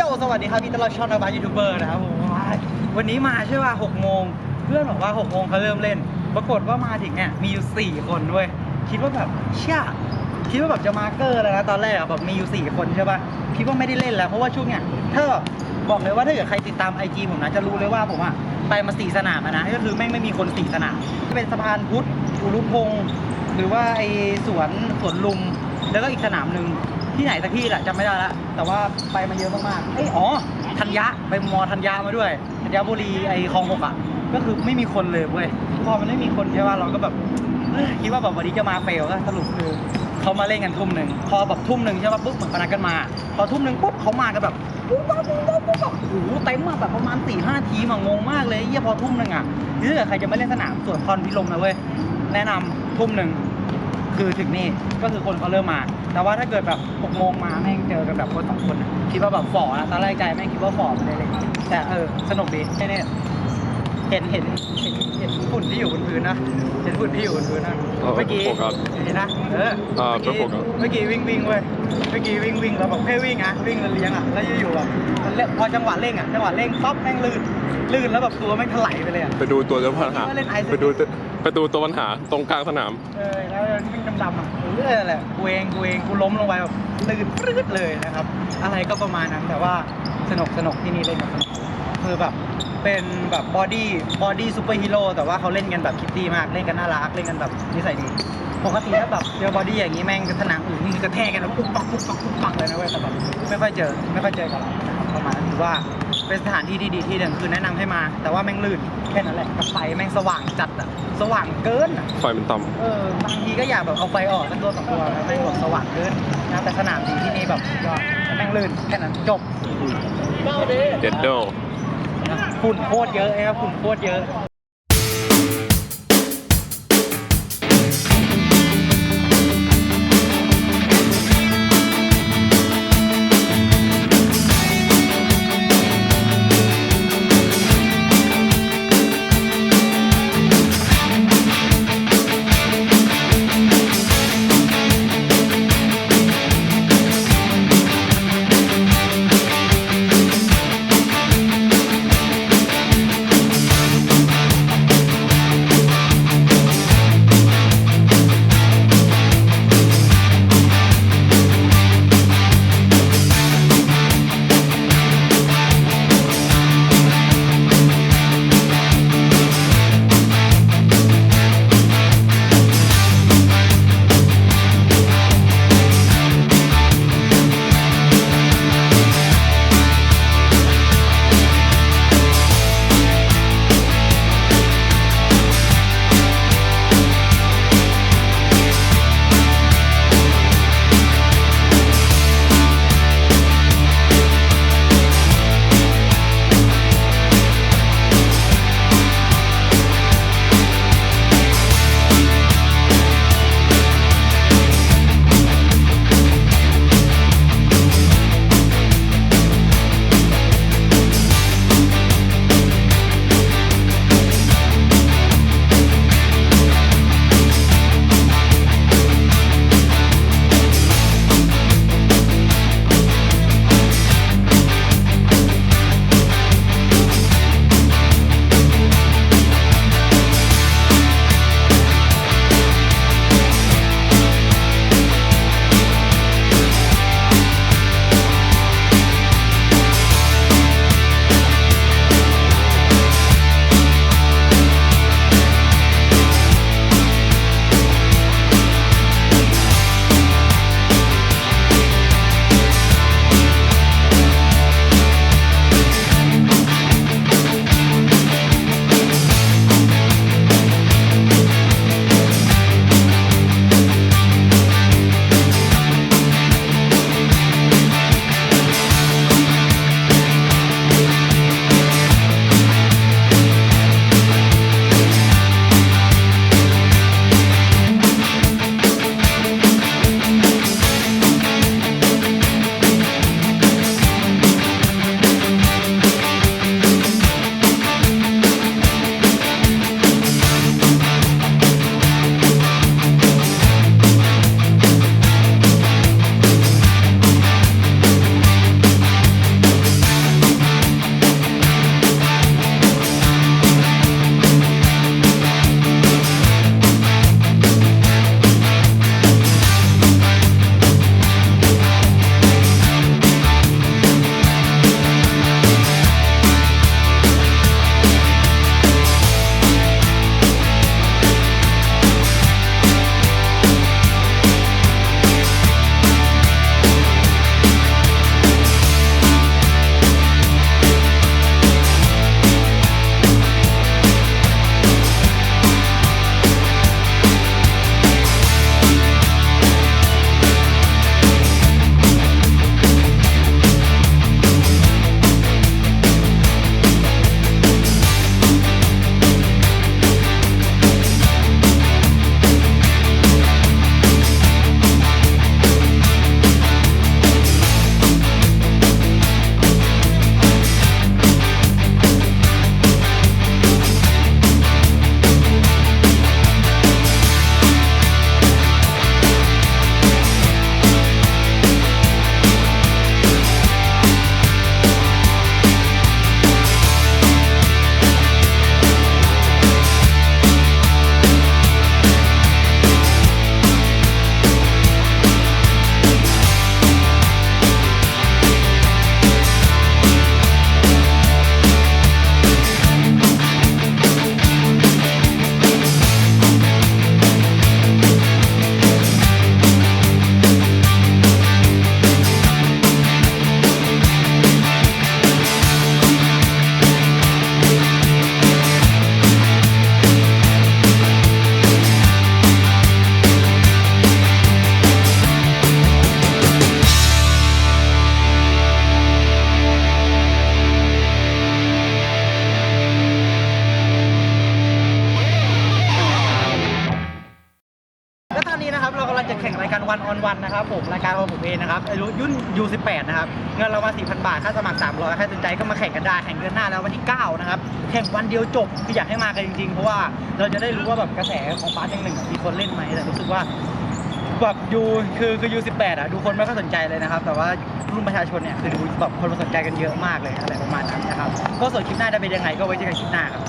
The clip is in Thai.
ยสวัสดีครับพี่ตลอดช่องนักบาสยูทูบเบอร์นะครับผมวันนี้มาใช่ป่ะหกโมงเพื่อนบอกว่าหกโมงเขาเริ่มเล่น ปรากฏว่ามาถึงเนี่ยมีอยู่สี่คนด้วย คิดว่าแบบเชี่ยคิดว่าแบบจะมาเกอร์แล้วนะตอนแรกอะแบบมีอยู่สี่คนใช่ป่ะคิดว่าไม่ได้เล่นแล้วเพราะว่าช่วงเนี้ยถ้าบอกเลยว่าถ้าเกิดใครติดตามไอจีผมนะจะรู้เลยว่าผมอะไปมาสี่สนามนะก็คือแม่งไม่มีคนสี่สนามเป็นสะพานพุทธอุรุพงศ์หรือว่าไอสวนสวนลุมแล้วก็อีกสนามหนึ่ง ที่ไหนสักที่แหละจำไม่ได้ละแต่ว่าไปมาเยอะมากๆเอ้ยอ๋อธัญญะไปมอธัญญะมาด้วยธัญญบุรีไอ้คลองหกอะก็คือไม่มีคนเลยเว้ยพอมันไม่มีคนใช่ป่ะเราก็แบบคิดว่าแบบวันนี้จะมาเฟลก็สรุปคือเขามาเล่นกันทุ่มหนึ่งพอแบบทุ่มหนึ่งใช่ป่ะปุ๊บเหมือนพนักกันมา พอทุ่มหนึ่งปุ๊บเขามากันแบบปุ๊บปั๊บปุ๊บปั๊บปุ๊บปั๊บโอ้โหเต็มมาแบบประมาณสี่ห้าทีมอะงงมากเลยเยี่ยพอทุ่มหนึ่งอะนี่ถ้าเกิดใครจะไม่เล่นสนามส่วนพรพิลมนะเว้ยแนะนำทุ่มหนึ่ง คือถึงนี่ก็คือคนเขาเริ่มมา แต่ว่าถ้าเกิดแบบหกโมงมาแม่งเจอกันแบบคนสองคนน่ะคิดว่าแบบฝ่อนะตอนแรกใจแม่งคิดว่าฝ่อไม่ได้เลยแต่เออสนุกดีเนี่ยเห็นเห็นเห็นเห็นฝุ่นที่อยู่บนพื้นนะเห็นฝุ่นที่อยู่บนพื้นนะเออเมื่อกี้โฟกัสเห็นนะเอออ่าเมื่อกี้ก็โฟกัส เมื่อกี้วิ่งวิ่งเว้ยเมื่อกี้วิ่งวิ่งแล้วแบบแค่วิ่งอะวิ่งแล้วเลี้ยงอะแล้วอยู่ๆแบบมันเล่นพอจังหวะเร่งอะจังหวะเร่งป๊อปแม่งลื่นลื่นแล้วแบบตัวแม่งถลายไปเลยอะไปดูตัวเจ้าปัญหาเล่นไอซ์ ไปดู ตัวไปดูตัวปัญหาตรงกลางสนาม เออแล้ววิ่งดำๆอะเออแหละกูเองกูเองกูล้มลงไปแบบลื่นปรื๊ดเลยนะครับ อะไรก็ประมาณนั้นแต่ว่าสนุกสนุกที่นี่เล่นกันสนุกคือแบบเป็นแบบบอดี้บอดี้ซูเปอร์ฮีโร่แต่ว่าเขาเล่นกันแบบคิดดีมากเล่นกันน่ารักเล่นกันแบบนิสัยดีปกติถ้าแบบเจอบอดี้อย่างนี้แม่งสนามอื่นนี่กระแทกกันแล้วปุ๊บปักปุ๊บปักปุ๊บปักเลยนะเว้ยแต่แบบไม่ค่อยเจอไม่ค่อยเจอกับเรานะครับประมาณนั้นถือว่าเป็นสถานที่ที่ดีที่หนึ่งคือแนะนำให้มา แต่ว่าแม่งลื่นแค่นั้นแหละกับไฟแม่งสว่างจัดอะ สว่างเกินอะไฟมันต่เออบางทีก็อยากแบบเอาไฟออกสักตัวสองตัวแล้วแม่งแบบสว่างขึ้นนะแต่สนามดีที่นี่แบบยอดแม่งลื่นแค่นั้นจบำเด็ดโดนะฝุ่นโคตรเยอะนะครับฝุ่นโคตรเยอะ รายการวันออนวันนะครับผมรายการของผมเองนะครับอายุยุ่น U18 นะครับเงินรางวัล4,000บาทค่าสมัคร300ใครสนใจก็มาแข่งกันได้แข่งเดือนหน้าแล้ววันที่9นะครับแข่งวันเดียวจบคืออยากให้มากันจริงๆ เพราะว่าเราจะได้รู้ว่าแบบกระแสของบาสยังหนึ่งมีคนเล่นไหมแต่รู้สึกว่าแบบยูคือคือ U18 อะดูคนไม่ค่อยสนใจเลยนะครับ แต่ว่ารุ่นประชาชนเนี่ยคือดูแบบคนมาสนใจกันเยอะมากเลยอะไรประมาณนั้นนะครับก็ส่วนคลิปหน้าจะเป็นยังไงก็ไว้เจอกันคลิปหน้าครับ